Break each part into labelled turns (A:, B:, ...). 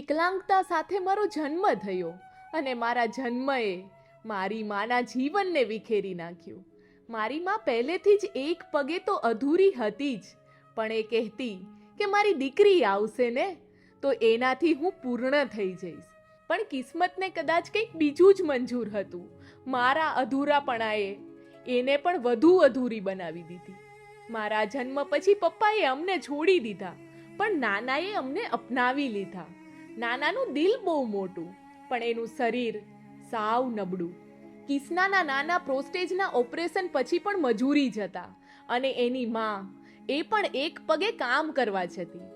A: વિકલાંગતા સાથે મારો જન્મ થયો અને મારા જન્મએ મારી માના જીવનને વિખેરી નાખ્યું. મારી માં પહેલેથી જ એક પગે તો અધૂરી હતી જ, પણ એ કહેતી કે મારી દીકરી આવશે ને તો એનાથી હું પૂર્ણ થઈ જઈશ. પણ કિસ્મતને કદાચ કંઈક બીજું જ મંજૂર હતું. મારા અધૂરાપણાએ એને પણ વધુ અધૂરી બનાવી દીધી. મારા જન્મ પછી પપ્પાએ અમને છોડી દીધા, પણ નાનાએ અમને અપનાવી લીધા. નાનાનું દિલ બહુ મોટું, પણ એનું શરીર સાવ નબળું. કિસ્નાના નાના પ્રોસ્ટેજના ઓપરેશન પછી પણ મજૂરી જતા અને એની માં એ પણ એક પગે કામ કરવા જતી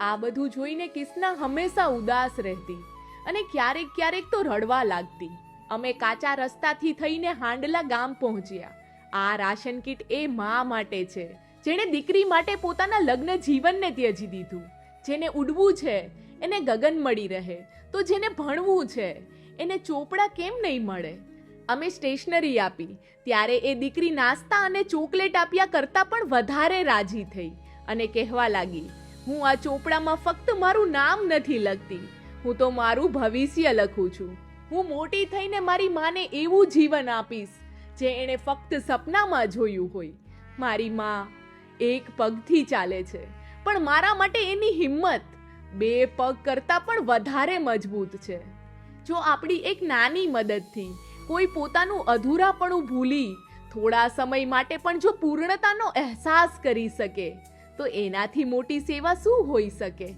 A: આ બધું જોઈને કિસ્ના હંમેશા ઉદાસ રહેતી અને ક્યારેક ક્યારેક તો રડવા લાગતી. અમે કાચા રસ્તાથી થઈને હાંડલા ગામ પહોંચ્યા. આ રાશન કીટ એ મા માટે છે, જેણે દીકરી માટે પોતાના લગ્ન જીવનને ત્યજી દીધું, જેને ઉડવું છે એને ગગન મળી રહે. તો જેને ભણવું છે, એને ચોપડા કેમ નહીં મળે? અમે સ્ટેશનરી આપી. ત્યારે એ દીકરી નાસ્તા અને ચોકલેટ આપ્યા કરતાં પણ વધારે રાજી થઈ અને કહેવા લાગી, હું આ ચોપડામાં ફક્ત મારું નામ નથી લખતી. હું તો મારું ભવિષ્ય લખું છું. હું મોટી થઈને મારી માને એવું જીવન આપીશ, જે એણે ફક્ત સપનામાં જોયું હોય. મારી માં એક પગથી ચાલે છે, પણ મારા માટે એની હિંમત બે પગ કરતાં પણ વધારે મજબૂત છે. જો આપણી એક નાની મદદથી કોઈ પોતાનું અધૂરાપણું ભૂલી, થોડા સમય માટે પણ જો પૂર્ણતાનો અહેસાસ કરી શકે, તો એનાથી મોટી સેવા શું હોઈ શકે?